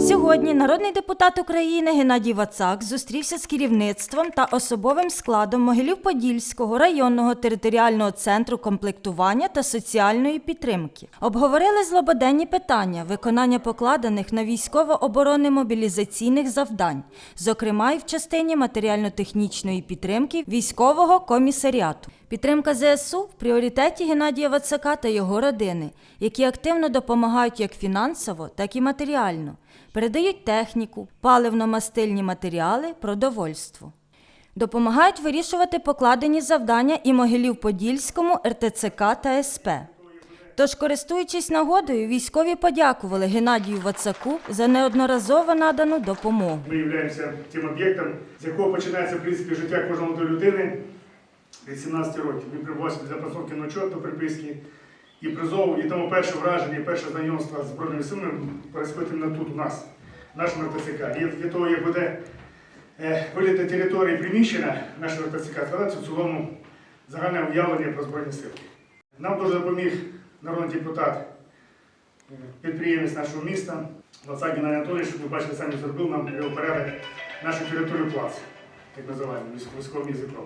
Сьогодні народний депутат України Геннадій Вацак зустрівся з керівництвом та особовим складом Могилів-Подільського районного територіального центру комплектування та соціальної підтримки. Обговорили злободенні питання виконання покладених на військово-оборони мобілізаційних завдань, зокрема й в частині матеріально-технічної підтримки військового комісаріату. Підтримка ЗСУ в пріоритеті Геннадія Вацака та його родини, які активно допомагають як фінансово, так і матеріально, передають техніку, паливно-мастильні матеріали, продовольство. Допомагають вирішувати покладені завдання і Могилів-Подільському, РТЦК та СП. Тож, користуючись нагодою, військові подякували Геннадію Вацаку за неодноразово надану допомогу. Ми являємося тим об'єктом, з якого починається в принципі життя кожної молодої людини від 17 років. Він прибувався для постановки на учет до приписки і призову, і тому перше враження, і перше знайомство з Збройними силами іменно тут у нас, нашому РТЦК. І для того, як буде е, вигляд території приміщення нашого РТЦК, складається в цілому загальне уявлення про Збройні сили. Нам дуже допоміг народний депутат підприємець нашого міста, Геннадій Анатолійович, ви бачите, самі зробив нам порядок нашу територію плац, так називаємо, військ- військовим язиком.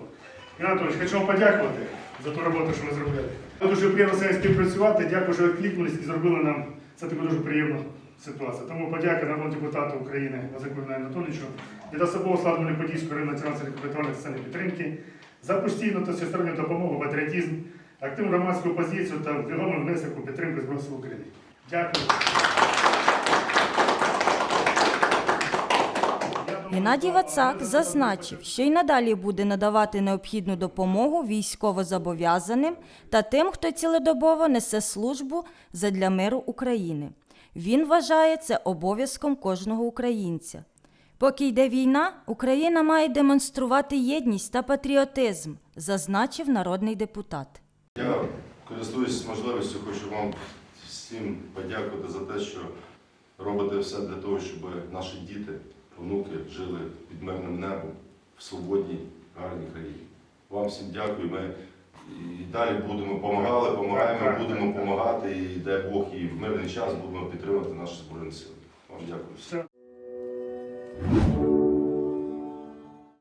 Анатолійович, хочу вам подякувати за ту роботу, що ви зробили. Ми Дуже приємно з вами співпрацювати. Дякую, що відкликнулись і зробили нам це таку дуже приємну ситуацію. Тому подяка народному депутату України Геннадію Анатолійовичу від особового складу Меліподільської районної національної комплектувальної соціальної підтримки за постійну та всесторонню допомогу, патріотизм, активну громадську позицію та вагомий внесок у підтримку Збройних сил України. Дякую. Геннадій Вацак зазначив, що й надалі буде надавати необхідну допомогу військовозобов'язаним та тим, хто цілодобово несе службу задля миру України. Він вважає це обов'язком кожного українця. Поки йде війна, Україна має демонструвати єдність та патріотизм, зазначив народний депутат. Я користуюсь можливістю, хочу вам всім подякувати за те, що робите все для того, щоб наші діти, онуки жили під мирним небом в свободній, гарній країні. Вам всім дякую. Ми і далі будемо допомагали, допомагаємо, будемо допомагати, і дай Бог, і в мирний час будемо підтримувати наші збройні сили. Вам дякую.